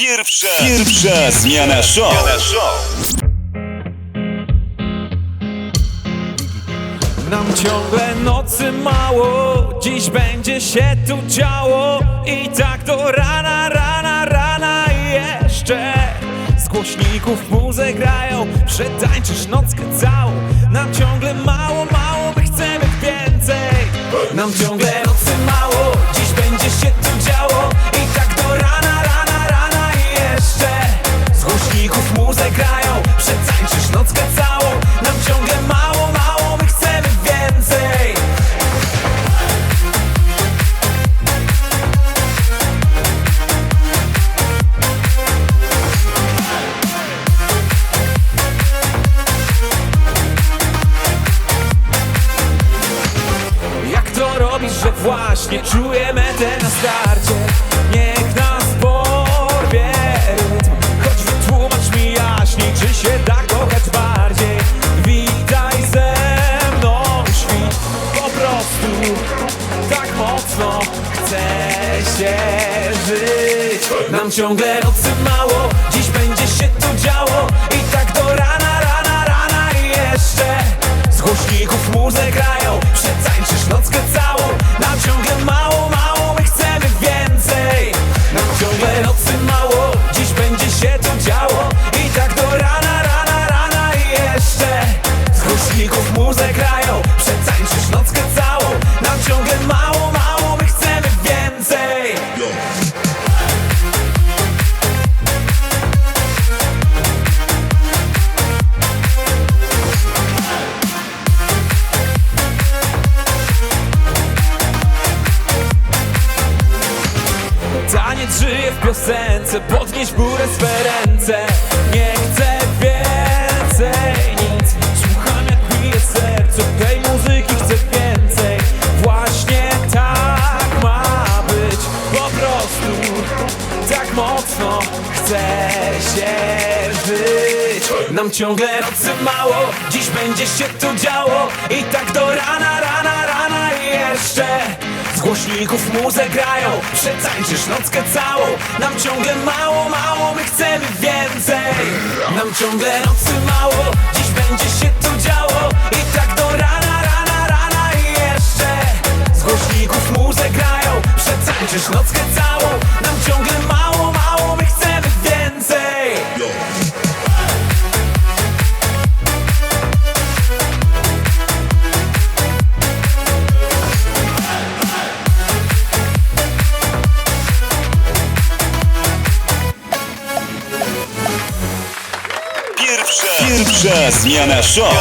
Pierwsza, pierwsza zmiana show. Nam ciągle nocy mało, dziś będzie się tu działo. I tak do rana, rana, rana i jeszcze. Z głośników muzę grają, przetańczysz nockę całą. Nam ciągle mało, mało, my chcemy więcej. Nam ciągle właśnie czujemy te na starcie. Niech nas porwie rytm. Choć wytłumacz mi jaśniej, czy się da kochać bardziej. Witaj ze mną świt. Po prostu tak mocno chce się żyć. Nam ciągle nocy mało, dziś będzie się tu działo. I tak do rana, rana, rana i jeszcze z głośników muzę Taniec żyje w piosence Podnieś górę swe ręce. Nie chcę więcej nic Słucham jak bije serce. Tej muzyki chcę więcej Właśnie tak ma być. Po prostu Tak mocno chcę się żyć. Nam ciągle nocy mało Dziś będzie się tu działo. I tak do rana, rana, jeszcze. Z głośników muzę grają Przetańczysz nockę całą. Nam ciągle mało, mało, my chcemy więcej. Nam ciągle nocy mało Dziś będzie się tu działo. I tak do rana, Pierwsza, zmiana show.